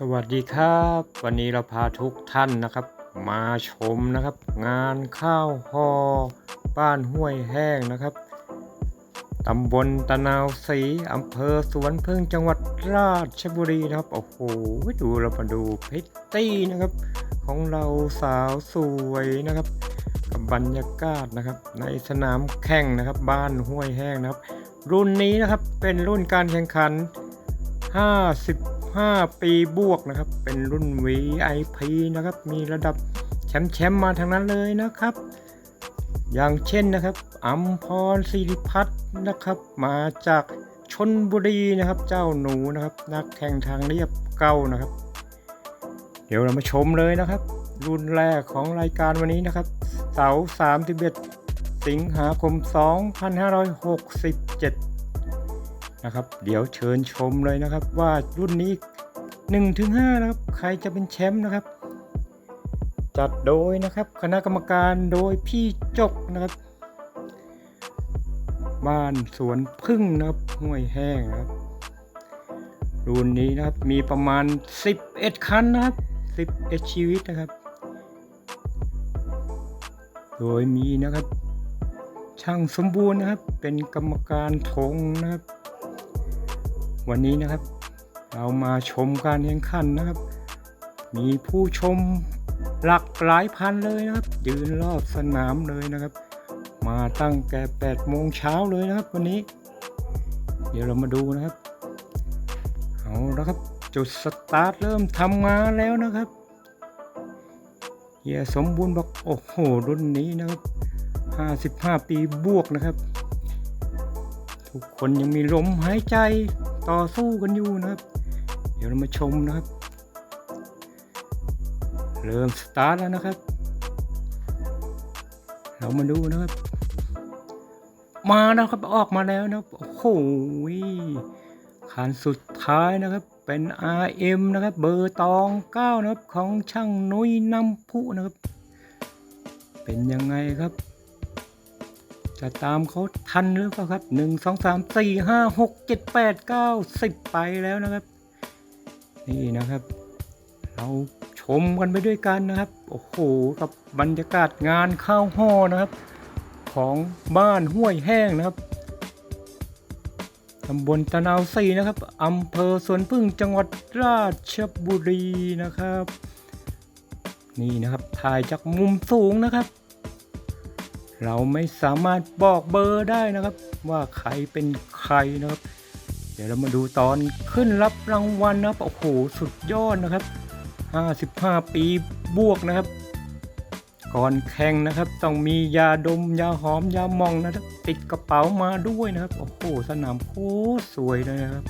สวัสดีครับ วันนี้เราพาทุกท่านนะครับ มาชมนะครับ งานข้าวหอบ้านห้วยแห้งนะครับตำบลตะนาวศรีอำเภอสวนพึ่งจังหวัดราชบุรีนะครับโอ้โหดูเรามาดูพิตตี้นะครับ ของเราสาวสวยนะครับกับบรรยากาศนะครับ ในสนามแข่งนะครับบ้านห้วยแห้งนะครับ รุ่นนี้นะครับเป็นรุ่นการแข่งขัน 55ปีบวกนะครับ เป็นรุ่น VIP นะครับ มีระดับแชมป์แชมป์มาทางนั้นเลยนะครับ อย่างเช่นนะครับอัมพรศิริพัฒน์นะครับ มาจากชนบุรีนะครับ เจ้าหนูนะครับ นักแข่งทางเรียบเก้านะครับ เดี๋ยวเรามาชมเลยนะครับ รุ่นแรกของรายการวันนี้นะครับ เสาร์31 สิงหาคม 2567นะครับเดี๋ยวเชิญชมเลยนะครับว่ารุ่นนี้ 1ถึง5นะครับ ใครจะเป็นแชมป์นะครับ จัดโดยนะครับคณะกรรมการโดยพี่จกนะครับ บ้านสวนพึ่งนะครับห้วยแห้งนะครับ รุ่นนี้นะครับมีประมาณ 11 คันนะครับ11ชีวิตนะครับ โดยมีนะครับช่างสมบูรณ์นะครับเป็นกรรมการธงนะครับ วันนี้นะครับ เรามาชมการแข่งขันนะครับ มีผู้ชมหลักหลายพันเลยนะครับ ยืนรอบสนามเลยนะครับ มาตั้งแต่8โมงเช้าเลยนะครับวันนี้ เดี๋ยวเรามาดูนะครับ เอาละครับ จุดสตาร์ทเริ่มทำงานแล้วนะครับเฮียสมบูรณ์บอกโอ้โหรุ่นนี้นะครับ 55 ปีบวกนะครับ ทุกคนยังมีลมหายใจต่อสู้กันอยู่นะครับ ดี๋ยวเรามาชมนะครับ เริ่มสตาร์ทแล้วนะครับ เรามาดูนะครับ มาแล้วครับออกมาแล้วนะโอ้โหคันสุดท้ายนะครับเป็น RM นะครับ เบอร์ตองเก้านะครับของช่างนุ้ยน้ำผู้นะครับ เป็นยังไงครับ จะตามเขาทันหรือเปล่าครับหนึ่งสองสามสี่ห้าหกเจ็ดแปดเก้าสิบไปแล้วนะครับ นี่นะครับ เราชมกันไปด้วยกันนะครับ โอ้โห กับบรรยากาศงานข้าวห่อนะครับ ของบ้านห้วยแห้งนะครับตำบลตะนาวศรีนะครับอำเภอสวนพึ่งจังหวัดราชบุรีนะครับ นี่นะครับถ่ายจากมุมสูงนะครับ เราไม่สามารถบอกเบอร์ได้นะครับ ว่าใครเป็นใครนะครับ เดี๋ยวเรามาดูตอนขึ้นรับรางวัลนะครับ โอ้โห สุดยอดนะครับ 55 ปีบวกนะครับ ก่อนแข่งนะครับ ต้องมียาดมยาหอมยามองนะครับ ติดกระเป๋ามาด้วยนะครับ โอ้โห สนามโคตรสวยเลยนะครับ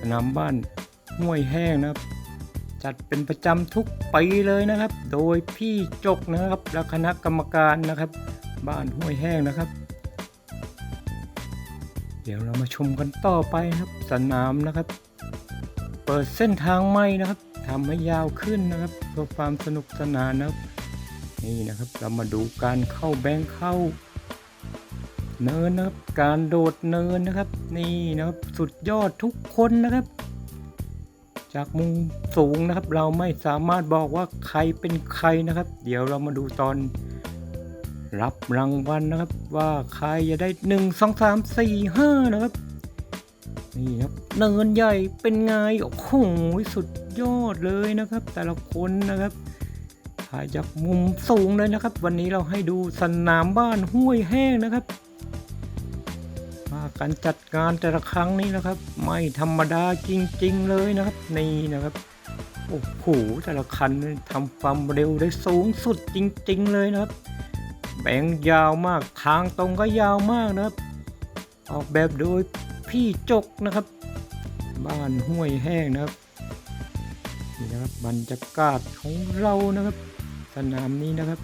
สนามบ้านห้วยแห้งนะครับ จัดเป็นประจำทุกปีเลยนะครับ โดยพี่จกนะครับและคณะกรรมการนะครับ บ้านห้วยแห้งนะครับ เดี๋ยวเรามาชมกันต่อไปครับ สนามนะครับ เปิดเส้นทางใหม่นะครับทำให้ยาวขึ้นนะครับเพื่อความสนุกสนานนะครับ นี่นะครับเรามาดูการเข้าแบงค์เข้า เนินนะครับ การโดดเนินนะครับ นี่นะครับสุดยอดทุกคนนะครับ จากมุมสูงนะครับ เราไม่สามารถบอกว่าใครเป็นใครนะครับ เดี๋ยวเรามาดูตอน รับรางวัลนะครับว่าใครจะได้หนึ่งสองสามสี่ห้านะครับ นี่ครับเนินใหญ่เป็นไงโอ้โหสุดยอดเลยนะครับ แต่ละคนนะครับถ่ายจากมุมสูงเลยนะครับ วันนี้เราให้ดูสนามบ้านห้วยแห้งนะครับมาการจัดงานแต่ละครั้งนี้นะครับ ไม่ธรรมดาจริง ๆ เลยนะครับ นี่นะครับโอ้โหแต่ละคันทำความเร็วได้สูงสุดจริง ๆ เลยนะครับ แบงยาวมากทางตรงก็ยาวมากนะครับ ออกแบบโดยพี่จกนะครับ บ้านห้วยแห้งนะครับนี่นะครับบรรยากาศของเรานะครับ สนามนี้นะครับ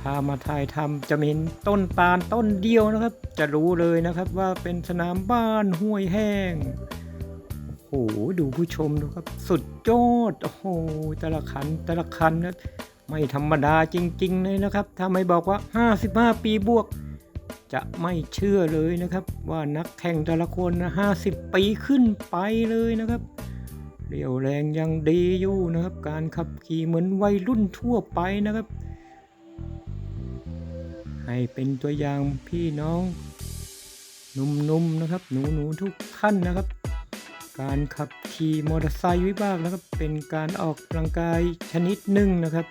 ถ้ามาถ่ายทำจะเห็นต้นตาลต้นเดียวนะครับ จะรู้เลยนะครับว่าเป็นสนามบ้านห้วยแห้งโอ้โหดูผู้ชมดูครับ สุดยอดโอ้โหแต่ละคันแต่ละคันนะ ไม่ธรรมดาจริง ๆ เลยนะครับ ถ้าไม่บอกว่า 55 ปีบวก จะไม่เชื่อเลยนะครับ ว่านักแข่งแต่ละคนนะ50 ปีขึ้นไปเลยนะครับเรียวแรงยังดีอยู่นะครับ การขับขี่เหมือนวัยรุ่นทั่วไปนะครับ ให้เป็นตัวอย่างพี่น้องหนุ่มๆนะครับ หนูๆทุกท่านนะครับ การขับขี่มอเตอร์ไซค์วิบากนะครับ เป็นการออกกำลังกายชนิดหนึ่งนะครับ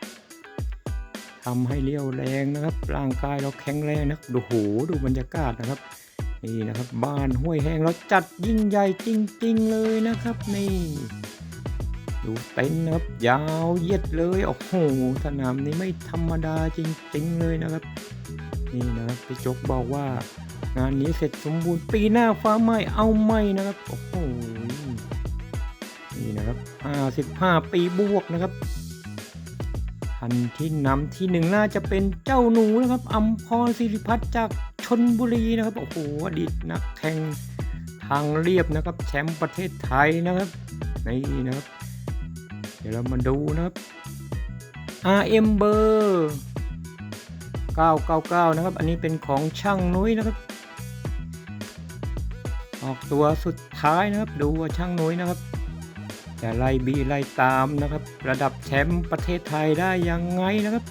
ทำให้เรี่ยวแรงนะครับ ร่างกายเราแข็งแรงนะดูโหดูบรรยากาศนะครับนี่นะครับ บ้านห้วยแห้งเราจัดยิ่งใหญ่จริง ๆ เลยนะครับนี่ดูเต็นท์นะครับ ยาวเยียดเลยโอ้โหสนามนี้ไม่ธรรมดาจริง ๆ เลยนะครับ นี่นะครับพี่จกบอกว่างานนี้เสร็จสมบูรณ์ปีหน้าฟ้าไหม้เอาไหม้นะครับโอ้โหนี่นะครับ55ปีบวกนะครับ ทันที่นำที่หนึ่งน่าจะเป็นเจ้าหนูนะครับอัมพรศิริพัฒน์จากชนบุรีนะครับโอ้โหอดีตนักแข่งทางเรียบนะครับแชมป์ประเทศไทยนะครับนี่นะครับ เดี๋ยวเรามาดูนะครับ RM เบอร์999 นะครับ อันนี้เป็นของช่างนุ้ยนะครับ ออกตัวสุดท้ายนะครับ ดูว่าช่างนุ้ยนะครับ จะไล่บีไล่ตามนะครับ ระดับแชมป์ประเทศไทยได้ยังไงนะครับ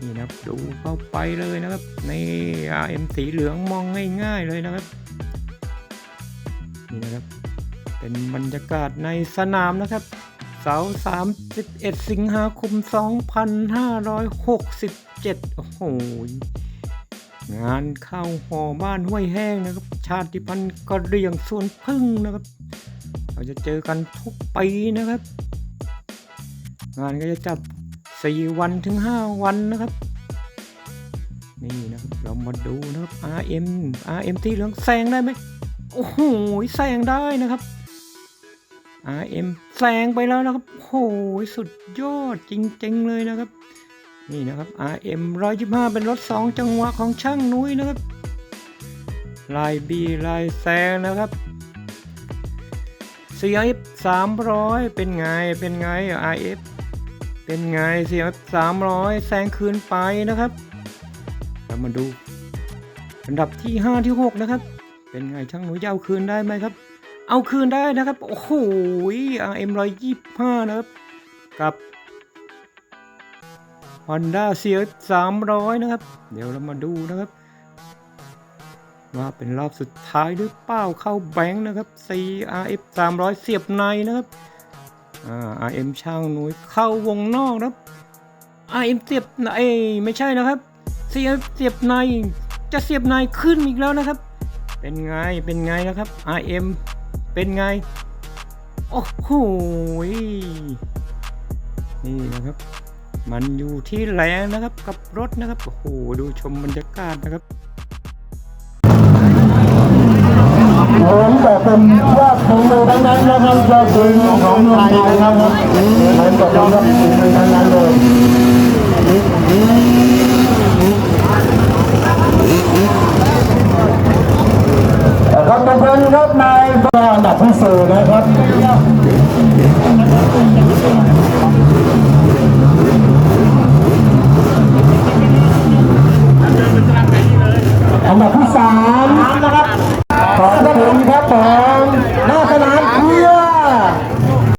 นี่นะครับดูเข้าไปเลยนะครับใน RM สีเหลืองมองง่ายๆเลยนะครับนี่นะครับ เป็นบรรยากาศในสนามนะครับเสาร์31 สิงหาคม 2567 โอ้โห งานเข้าหอบ้านห้วยแห้งนะครับ ชาติพันธุ์กะเรียงสวนพึ่งนะครับ เราจะเจอกันทุกปีนะครับ งานก็จะจัด4วันถึง 5 วันนะครับ นี่นะครับ เรามาดูนะครับ RM RM ที่เหลืองแซงได้ไหมโอ้โหแซงได้นะครับ RM แซงไปแล้วนะครับโอ้โหสุดยอดจริง ๆ เลยนะครับ นี่นะครับ RM 125 เป็นรถ 2 จังหวะของช่างนุ้ยนะครับลายบีลายแซงนะครับ CF 300 เป็นไง เป็นไง RF เป็นไง CF 300 แซงคืนไปนะครับเรามาดู อันดับที่ 5 ที่ 6 นะครับ เป็นไงช่างหนูจะเอาคืนได้ไหมครับ เอาคืนได้นะครับ โอ้โห RM 125 นะครับ กับ Honda CX 300 นะครับ เดี๋ยวเรามาดูนะครับ ว่าเป็นรอบสุดท้ายหรือเปล่าเข้าแบงค์นะครับ CRF 300 เสียบในนะครับอ่า RM ช่างนุยเข้าวงนอกนะครับ RM เสียบในไม่ใช่นะครับ CRF เสียบในจะเสียบในขึ้นอีกแล้วนะครับ เป็นไงเป็นไงนะครับ RM เป็นไง โอ้โหนี่นะครับมันอยู่ที่แรงนะครับกับรถนะครับ โอ้โห ดูชมบรรยากาศนะครับ ผมแต่เป็นยอดของมืทั้งนั้นนะครับยอดฝีมือของเมืองไทยนะครับผมแต่เป็นยอดฝีมือทั้งนั้นเลยครับทุกคนครับนายอันดับที่สี่นะครับอันดับที่สามนะครับ